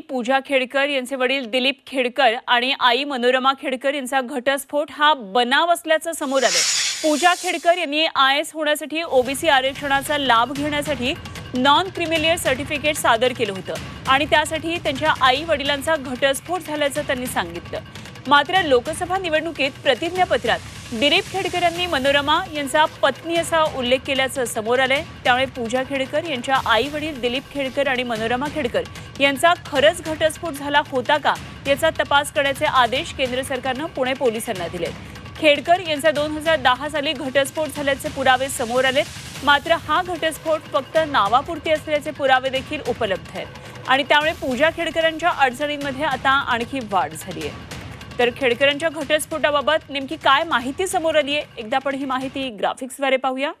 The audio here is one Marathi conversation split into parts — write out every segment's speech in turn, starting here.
पूजा खेडकर यांचे वडील दिलीप खेडकर आणि आई मनोरमा खेडकर यांचा घटस्फोट हा बनाव असल्याचं समोर आलं पूजा खेडकर यांनी आय एस होण्यासाठी ओबीसी आरक्षणाचा लाभ घेण्यासाठी नॉन क्रिमिलियर सर्टिफिकेट सादर केलं होतं आणि त्यासाठी त्यांच्या आई वडिलांचा घटस्फोट झाल्याचं त्यांनी सांगितलं. मात्र लोकसभा निवडणुकीत प्रतिज्ञापत्रात दिलीप खेडकर यांनी मनोरमा यांचा पत्नी असा उल्लेख केल्याचं समोर आलंय. त्यामुळे पूजा खेडकर यांच्या आई वडील दिलीप खेडकर आणि मनोरमा खेडकर यांचा खरंच घटस्फोट झाला होता का याचा तपास करण्याचे आदेश केंद्र सरकारनं पुणे पोलिसांना दिले. खेडकर यांचा दोन हजार दहा साली घटस्फोट झाल्याचे पुरावे समोर आलेत. मात्र हा घटस्फोट फक्त नावापुरती असल्याचे पुरावे देखील उपलब्ध आहेत. आणि त्यामुळे पूजा खेडकरांच्या अडचणींमध्ये आता आणखी वाढ झाली आहे तर खेडकरांच्या घटस्फोटाबाबत नेमकी काय माहिती समोर आली आहे एकदा आपण ही माहिती ग्राफिक्सद्वारे पाहूया.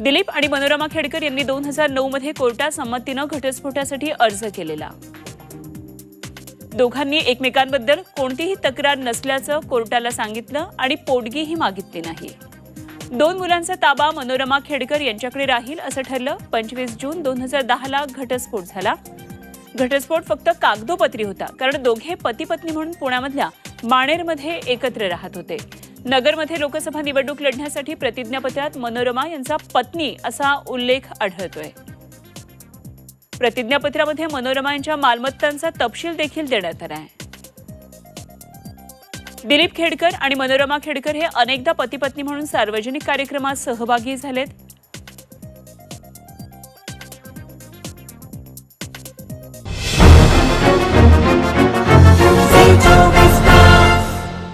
दिलीप आणि मनोरमा खेडकर यांनी दोन हजार नऊ मध्ये कोर्टात संमतीनं घटस्फोटासाठी अर्ज केलेला. दोघांनी एकमेकांबद्दल कोणतीही तक्रार नसल्याचं कोर्टाला सांगितलं आणि पोटगीही मागितली नाही. दोन मुलांचा ताबा मनोरमा खेडकर यांच्याकडे राहील असं ठरलं. पंचवीस जून दोन हजार दहाला घटस्फोट झाला. घटस्फोट फक्त कागदोपत्री होता कारण दोघे पती पत्नी म्हणून पुण्यामधल्या माणेरमध्ये एकत्र राहत होते. नगरमध्ये लोकसभा निवडणूक लढण्यासाठी प्रतिज्ञापत्रात मनोरमा यांचा पत्नी असा उल्लेख आढळतोय. प्रतिज्ञापत्रामध्ये मनोरमा यांच्या मालमत्तांचा तपशील देखील देण्यात आला आहे दिलीप खेडकर आणि मनोरमा खेडकर हे अनेकदा पतीपत्नी म्हणून सार्वजनिक कार्यक्रमात सहभागी झालेत.